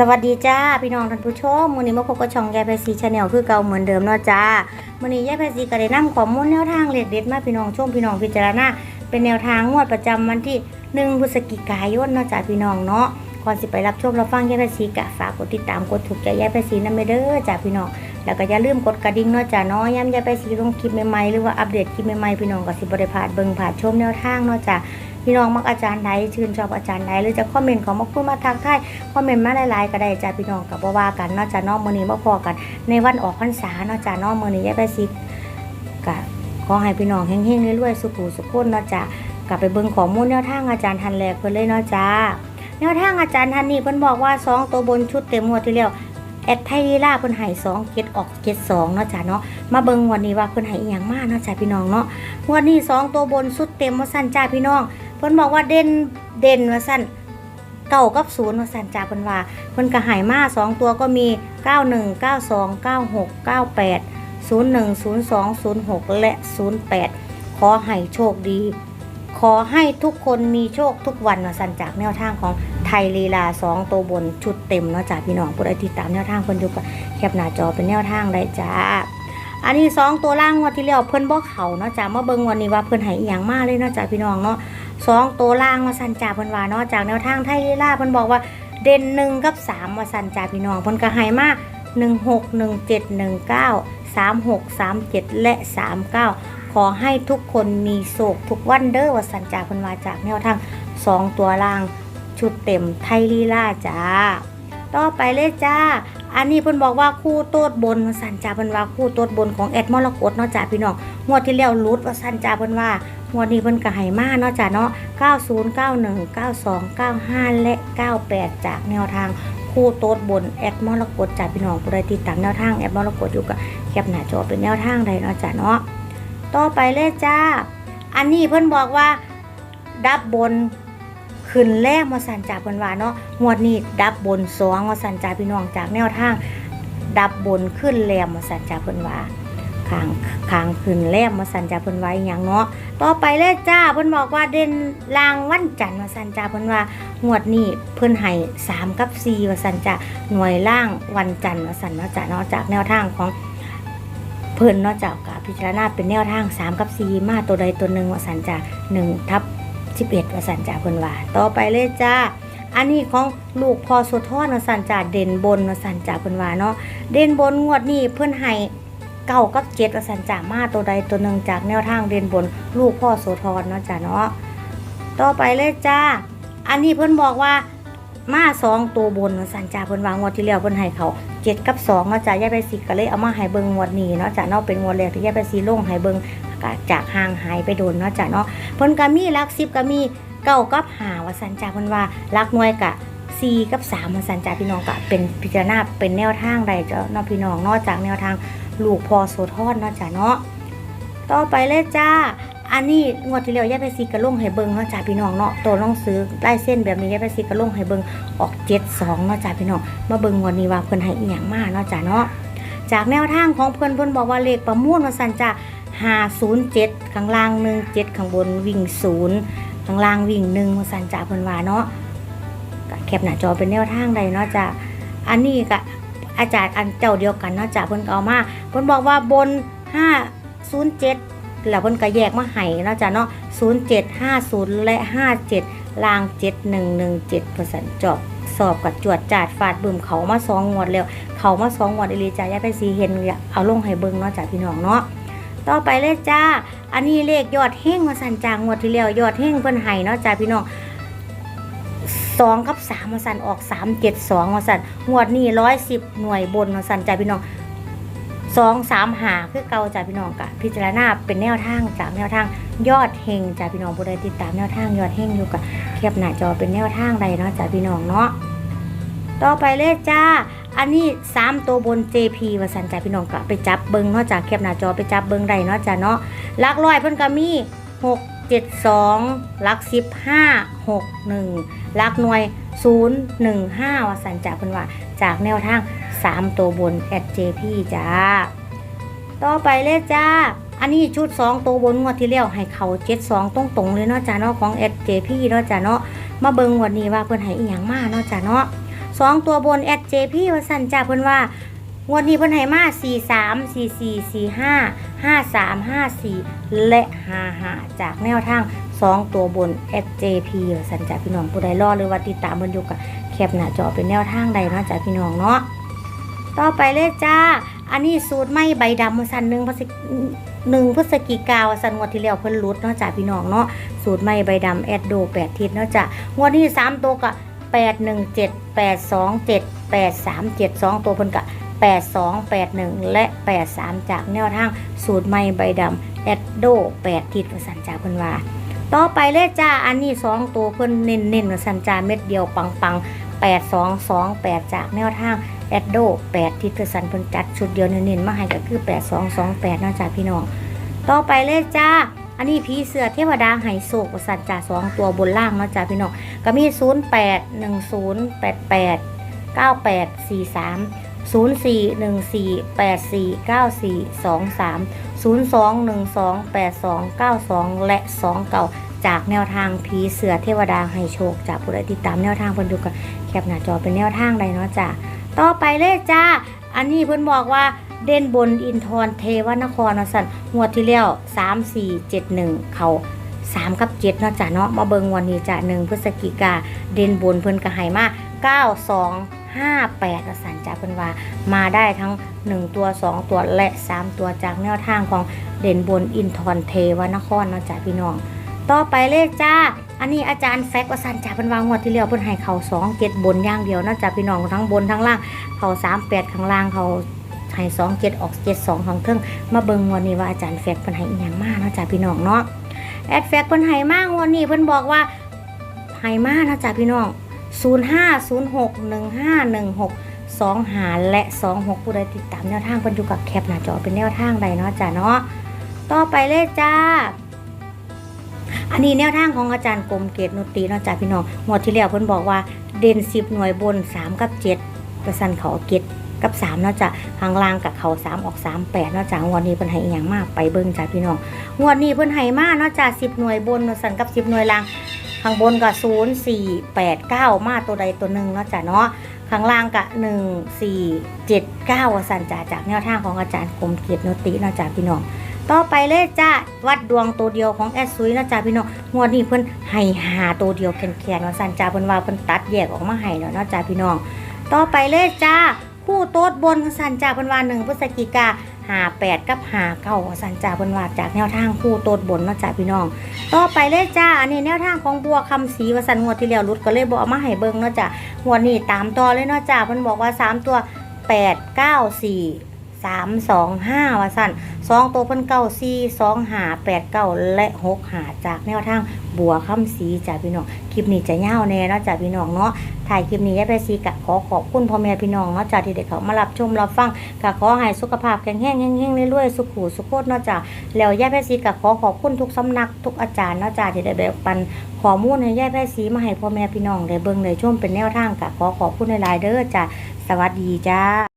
สวัสดีจ้าพี่น้องท่านผู้ชมมื้อนี้มาพบกับช่องยายแพรซีชาแนลคือเก่าเหมือนเดิมเนาะจ้ามื้อนี้ยายแพรซีก็ได้นำข้อมูลแนวทางเลขเด็ดมาพี่น้องชมพี่น้องพิจารณาเป็นแนวทางงวดประจำวันที่ 1พฤศจิกายนเนาะจ้าพี่น้องเนาะก่อนสิไปรับชมรับฟังยายแพรซีก็ฝากกดติดตามกดถูกใจยายแพรซีนำเด้อจ้าพี่น้องแล้วก็อย่าลืมกดกระดิ่งเนาะจ้าเนาะย้ำยายแพรซีลงคลิปใหม่ๆหรือว่าอัปเดตคลิปใหม่ๆพี่น้องก็สิบ่ได้พลาดเบิ่งผ่านชมแนวทางเนาะจ้า พี่น้องมักอาจารย์ใดชื่นชอบอาจารย์ใดหรือจะคอมเมนต์ของมาพูดมาทักทายคอมเมนต์มาหลายๆก็ได้จ้าพี่น้องกับว่ากันนอกจากน้อกมือนี้มาพอกัน ในวันออกพรรษานอกจากน้อกมือนี้ยายไปซิกะขอให้พี่น้องเฮงๆรวยๆสุขุสุขคนนาะจ้ากกลับไปเบิ่งข้อมูลแนวทางอาจารย์ทันแรกเพิ่นเลยนาะจ้าแนวทางอาจารย์ทันนี่เพิ่นบอกว่าสองตัวบนชุดเต็มงวดที่แล้วแอดไทยลีลาเพิ่นให้สองเก็ดออกเก็ดสองเนาะจ้าเนาะมาเบิ่งวันนี้ว่าเพิ่นให้อีหยังมาเนาะจ้าพี่น้องเนาะวันนี้สองตัวบนชุดเต็มว่าสั้นจ้าพี่น้อง เพิ่นบอกว่าเด่นเด่นว่าสั้นเก้ากับศูนย์มาสั้นจาเพิ่นว่าเพิ่นก็หายมาสองตัวก็มี 91 92 96 98 01 02 06 และ 08 ขอให้โชคดี ขอให้ทุกคนมีโชคทุกวันมาสั้นจากแนวทางของไทยลีลา 2 ตัวบนชุดเต็มเนาะจ้าพี่น้องผู้ใดติดตามแนวทางเพิ่นอยู่ก็แคปหน้าจอเป็นแนวทางได้จ้าอันนี้สองตัวล่างงวดที่แล้วเพิ่อนบ่เขาเนาะจ้ามาเบิ่งวันนี้ว่าเพิ่อนให้อีหยังมากเลยเนาะจ้าพี่น้องเนาะ สองตัวล่างมาสันจ่าเพิ่นว่าเนาะจากแนวทางไทยลีลาเพิ่นบอกว่าเด่นหนึ่งกับสามมาสันจ่าพี่น้องเพิ่นก็ให้มาหนึ่งหกหนึ่งเจ็ดหนึ่งเก้าสามหกสามเจ็ดและสามเก้าขอให้ทุกคนมีโศกทุกวันเด้อว่าสันจ่าเพิ่นว่าจากแนวทางสองตัวล่างชุดเต็มไทยลีลาจ้า ต่อไปเลยจ้า อันนี้เพิ่นบอกว่าคู่โตดบนสันจ่าเพิ่นว่าคู่โตดบนของแอดมรกตเนาะจ้าพี่น้องงวดที่แล้วรุดว่าสันจ่าเพิ่นว่างวดนี้เพิ่นก็ให้มาเนาะจ้ะเนาะ90 91 92 95 และ 98 จากแนวทางคู่โต๊ดบนแอดมรกตจากพี่น้องผู้ใดติดตามแนวทางแอดมรกตอยู่ก็แคปหน้าจอเป็นแนวทางใดเนาะจ้ะเนาะต่อไปเลยจ้า อันนี้เพิ่นบอกว่าดับบน ขึ้นแรกมาสันจากเพิ่นว่าเนาะงวดนี้ดับบนสองมาสันจากพี่น้องจากแนวทาง ดับบนขึ้นแรมมาสันจากเพิ่นว่าขางขางขึ้นแรมมาสันจากเพิ่นว้อย่างเนาะต่อไปเลยจ้าเพิ่นบอกว่าเด่นลางวันจันทร์ว่าสันจ้าเพิ่นว่างวดนี้เพิ่นให้3กับ4ว่าสันจ้าหน่วยล่างวันจันทร์ว่าสันเนาจ้าเนาะจากแนวทางของเพิ่นเนาะจากกพิจารณาเป็นแนวทาง 3 กับ 4 มาตัวใดตัวหนึ่งว่าสันจ้า1ทับ 11ว่าสันจ้าเพิ่นว่า ต่อไปเลยจ้า อันนี้ของลูกพอสุทอนว่าสันจ้าเด่นบนว่าสันจ้าเพิ่นว่าเนาะ เด่นบนงวดนี้เพิ่นให้เก้ากับเจ็ดว่าสันจ่ามาตัวใดตัวหนึ่งจากแนวทางเรียนบน ลูกพ่อโสธรเนาะจ้ะเนาะ ต่อไปเลยจ้า อันนี้เพิ่นบอกว่ามาสองตัวบนสันจ่าเพิ่นวางงวดที่แล้วเพิ่นให้เขาเจ็ดกับสองเนาะจ้ะย่าไปสีก็เลยเอามาให้เบิ่งงวดนี้เนาะจ้ะเนาะเป็นงวดแรกที่แย่าไปสีลงให้เบิ่ง ก็จากห่างหายไปโดนเนาะจ้ะเนาะเพิ่นก็มีหลักสิบก็มีเก้ากับหาวสันจ่าเพิ่นว่าลักหน่วยกะสี่กับสามวสันจ่าพี่น้องก็เป็นพิจารณาเป็นแนวทางใดเจ้าเนาะพี่น้องนอกจากแนวทางลูกพอโซทอนเนาะจ้ะเนาะต่อไปเลยจ้าอันนี้งวดที่แล้วย่าไปซีกระลงให้เบิงเนาะจ้าพี่น้องเนาะตัวลองซื้อไล่เส้นแบบนี้ย่าไปซีกระลงให้เบิงออกเจ็ดสองเนาะจ้าพี่น้องมาเบิงงวดนี้ว่าเพิ่นให้อีหยังมากเนาะจ้าเนาะจากแนวทางของเพิ่อนเพิ่อนบอกว่าเลขประมูลว่าซั่นจ้า 507 ข้างล่าง 1 7 ข้างบนวิ่ง 0 ข้างล่างวิ่ง1ว่าซั่นจ้าเพิ่นว่าเนาะก็แคปหน้าจอเป็นแนวทางใดเนาะจ้าอันนี้ก็อาจารย์อันเจ้าเดียวกันเนาะจ้ะเพิ่นก็เอามาเพิ่นบอกว่าบน 507 แล้วเพิ่นก็แยกมาให้เนาะจ้ะเนาะ0750 และ 57 ล่าง 7117%จอบสอบกับจวดจาดฟาดบึมเขามาสองงวดแล้ว เขามาสองงวดอีหลีจ้ะยายไปสีเห็นเอาลงให้เบิ่งเนาะจ้ะพี่น้องเนาะ ต่อไปเลยจ้า อันนี้เลขยอดเฮงมาสั่นจางงวดที่แล้วยอดเฮงเพิ่นให้เนาะจ้ะพี่น้องสองกับสามมาสันออกสามเจ็ดสองมาสันงวดนี้ร้อยสิบหน่วยบนมาสันจ่าพี่น้องสองสามหาคือเกาจ่าพี่น้องกะพิจารณาเป็นแนวทางจากแนวทางยอดเฮงจ่าพี่น้องผู้ใดติดตามแนวทางยอดเฮงอยู่กับเทียบหน้าจอเป็นแนวทางใดเนาะจ่าพี่น้องเนาะต่อไปเลยจ้า อันนี้สามตัวบน JP ว่าสันจ่าพี่น้องกะไปจับเบิงเนาะจากเทียบหน้าจอไปจับเบิงใดเนาะจ้าเนาะลักร้อยเพิ่นก็มีหกเจ็ดสองลักสิบห้าหกหนึ่งลักหน่วย 015ว่าสันจาเพิ่นว่า จากแนวทาง 3 ตัวบนแอดเจพีจ้า ต่อไปเลยจ้าอันนี้ชุด 2 ตัวบนงวดที่แล้วให้เขา72ตรงๆเลยเนาะจ้าเนาะของแอดเจพีนาะจ้าเนาะมาเบิงวดนี้ว่าเพิ่นให้อีหยังมาเนาะจ้าเนาะ สองตัวบนแอดเจพี่วสันจ้าเพิ่นว่างวดนี้เพิ่นให้มา4 3 4 4 4 5 5 3 5 4และ5 5จากแนวทาง2ตัวบน SJP วสันจ้าพี่น้องผู้ใดรอหรือว่าติดตามเพิ่นอยู่กับแคปหน้าจอเป็นแนวทางใดนาะจ้าพี่น้องเนาะต่อไปเลยจ้า อันนี้สูตรไม่ใบดำสันหนึ่งพฤศหนึ่งพฤศจิกาวสันงวดที่แล้วเพิ่นรุดเนาะจ้าพี่น้องเนาะสูตรไม่ใบดำแอดโดแปดทิศเนาะจ้างวดนี้สามตัวก็ แปดหนึ่งเจ็ดแปดสองเจ็ดแปดสามเจ็ดสองตัวเพิ่นก็แปดสองแปดหนึ่งและแปดสามจากแนวทางสูตรไม่ใบดำแอดโดแปดทิศสันจาเพิ่นว่าต่อไปเลยจ้า อันนี้สองตัวเพิ่นเน้นเน้นสันจาเม็ดเดียวปังปังแปดสองสองแปดจากแนวทางแอดโดแปดที่คือสันเพิ่นจัดชุดเดียวเน้นๆมาให้ก็คือแปดสองสองแปดนอกจากพี่น้อง ต่อไปเลยจ้า อันนี้ผีเสือเทวดาไฮโศกสันจ่าสองตัวบนล่างเนาะจ้าพี่น้องก็มีศูนย์แปดหนึ่งศูนย์แปดแปดเก้าและสองเก่าจากแนวทางผีเสือเทวดาให้โชค จากผู้ใดติดตามแนวทางเพิ่นอยู่กับแคปหน้าจอเป็นแนวทางใดเนาะจ้าต่อไปเลยจ้า อันนี้เพิ่นบอกว่า เด่นบนอินทรเทวนครนะสั่นงวดที่แล้ว3 4 7 1เขา3กับ7เนาะจ้ะเนาะมาเบิงวันนี้จ้ะ1พฤศจิกาเด่นบนเพิ่นก็ให้มา9 2 5 8เนาะสันจ้ะเพิ่นว่ามาได้ทั้ง1ตัว2ตัวและ3ตัวจากแนวทางของเด่นบนอินทรเทวนครเนาะจ้ะพี่น้อง ต่อไปเลขจ้าอันนี้อาจารย์แฟกว่าสันจ่าเป็นวางงวดที่แล้วเพิ่นให้เขาสองเจ็ดบนอย่างเดียวนอกจากพี่น้องทั้งบนทั้งล่างเขาสามแปดข้างล่างเขา ให้สองเจ็ดออกเจ็ดสองของเทิงมาเบิงวดนี้ว่าอาจารย์แฟกเพิ่นให้อีหยังมาเนาะจ้าพี่น้องเนาะแอดแฟกเพิ่นให้มางวดนี้เพิ่นบอกว่าให้มาเนาะจ้าพี่น้องศูนย์ห้าศูนย์หกหนึ่งห้าหนึ่งหกสองหาและสองหกผู้ใดติดตามแนวทางเพิ่นอยู่กับแคปหน้าจอเป็นแนวทางใดเนาะจ้าเนาะต่อไปเลขจ้าอันนี้แนวทางของอาจารย์กรมเกตนุตีเนาะจ้าพี่น้องหมดที่แล้วเพิ่นบอกว่าเด่นสิบหน่วยบน3กับ7ประสันเขาเกต กับ3เนาะจ้ะข้างล่างกับเขา3ออก3 8เนาะจ้างวดนี้เพิ่นให้อหย่างมากไปเบิ่งจ้าพี่น้องงวดนี้เพิ่นให้มาเนาะจ้า10 หน่วยบนสันกับ 10 หน่วยล่างข้างบนก็0 4 8 9 มาตัวใดตัวหนึ่งเนาะจ้ะเนาะข้างล่างก็1 4 7 9ว่าสันจ้าจากแนวทางของอาจารย์กรมเกียรตินติเนาะจ้าพี่น้อง ต่อไปเลยจ้าวัดดวงตัวเดียวของแอดซุยนาะจ้าพี่น้องงวดนี้เพิ่นให้หาตัวเดียวแขนๆว่าสันจ้าเพิ่นว่าเพิ่นตัดแยกออกมาให้เนาะเนาะจ้าพี่น้อง ต่อไปเลยจ้า คู่โต๊ดบนสันจ่าเพิ่นว่า1พฤศจิกาหาแปดกับหาเก้าสันจ่าบันวาจากแนวทางคู่โต๊ดบนเนาะจ่าพี่น้อง ต่อไปเลยจ้าอันนี้แนวทางของบัวคำศรีว่าสันงวดที่เล้วรุดก็เลยบอกมาให้เบิ้งเนาะจ่างวดนี่ตามต่อเลยเนาะจ่ามันบอกว่าสามตัวแปดเก้าสี่ สามสองห้าว่าสั้นสองตัวเพิ่นเก้าสี่สองหาแปดเก้าและหกหาจากแนวทางบัวคำสีจากพี่น้องคลิปนี้จะยาแน่เนาะจากพี่น้องเนาะถ่ายคลิปนี้ยายไปซีกะขอขอบคุณพ่อแม่พี่น้องเนาะจากที่เด็กเขามารับชมรับฟังกะขอให้สุขภาพแข็งแรงแห้งๆเรื่อยๆสุขหูสุขโคตรเนาะจากแล้วยายไปซีกะขอขอบคุณทุกสำนักทุกอาจารย์เนาะจากที่ได้แบ่งปันข้อมูลให้ยายไปซีมาให้พ่อแม่พี่น้องได้เบิ่งได้ชมเป็นแนวทางกะขอขอบคุณหลายๆเด้อจ้ะสวัสดีจ้า